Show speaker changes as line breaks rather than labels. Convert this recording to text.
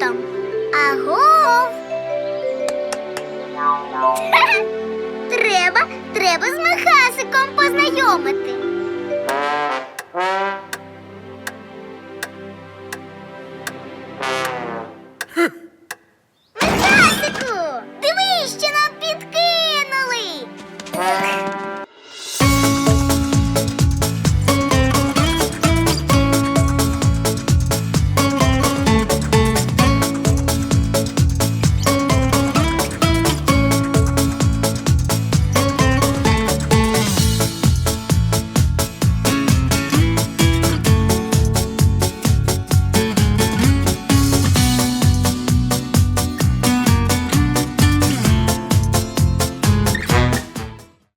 там? Агов. Треба, треба з Михасиком познайомити.